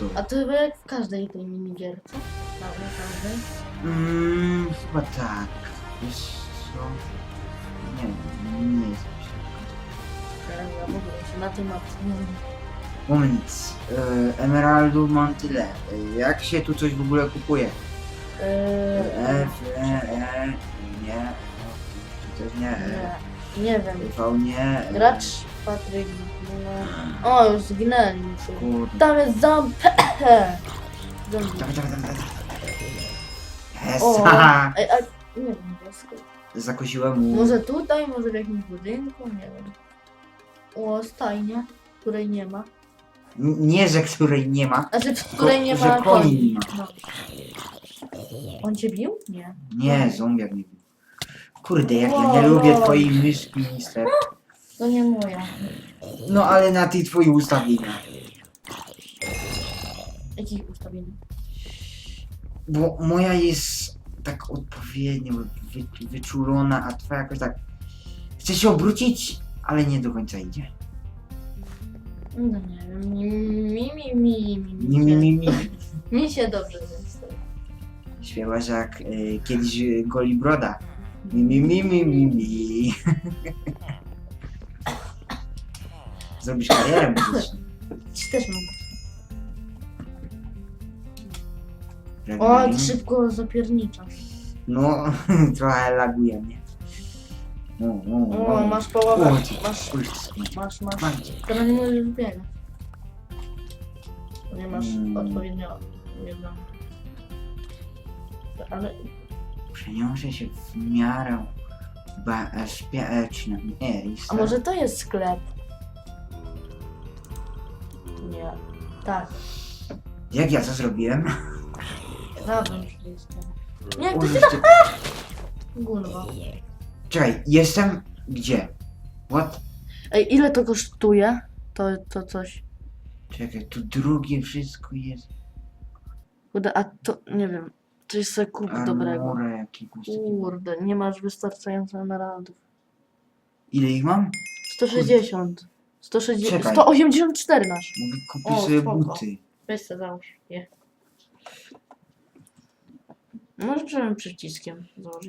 to. A to chyba jak w każdej tej minigierce. Prawie każdej. Mm, chyba tak. Wiesz co? Nie wiem, nie jest mi się. Ale ja w ogóle się na tym mapce nie znam. Moment. E, emeraldów mam tyle. E, jak się tu coś w ogóle kupuje? Eee, F, E, E, nie. Czy też nie? E, nie, nie wiem. V nie. E, Gracz Patryk. No. O, już zginęli. Kurde. Tam jest ząb. Zombie. Dawaj, dawaj, dawaj, dawaj. Jest! O, ej, a, nie wiem, bosko. Zakosiłem mu. Może tutaj, może w jakimś budynku, nie wiem. O, stajnia, której nie ma. N- Nie, że której nie ma. Znaczy, w której nie że ma koni nie ma. No. On cię bił? Nie. Nie, zombiak nie wiem. Kurde, jak ja nie lubię twojej myszki, mister. To nie moja. No ale na tej twojej ustawienia. Jakich ustawień? Bo moja jest tak odpowiednio wy, wyczulona, a twoja jakoś tak... Chce się obrócić, ale nie do końca idzie. No nie wiem. Mi, mi, mi, mi, mi, Mi, mi, mi, mi. mi się dobrze jest. Śpiewasz jak y, kiedyś y, Goli Broda. Mi, mi, mi, mi, mi, mi. Zrobisz karierę muzyczną. Ci też. Prawie O, nie? ty szybko zapiernicza. No, trochę laguje mnie. No, no, O, no. masz połowę. O, ty Masz, kurde. masz, masz. Mam. Teraz nie możesz biegać. Nie masz Mm. odpowiednio jedno. Ale Przeniosę się w miarę bezpieczną. Jest A może to jest sklep? Nie. Tak. Jak ja to zrobiłem? Razem tym. Nie, to ty Gulwa. Czekaj, jestem gdzie? What? Ej, ile to kosztuje? To, to coś. Czekaj, tu drugie wszystko jest. Kurde, a to nie wiem. Coś sobie kup dobrego. Kurde, nie masz wystarczająco emeraldów. Ile ich mam? 160. 160. Czekaj. 184 masz. Mogę kupić O, sobie spoko. buty. Weź se załóż je. Możesz przyciskiem założyć.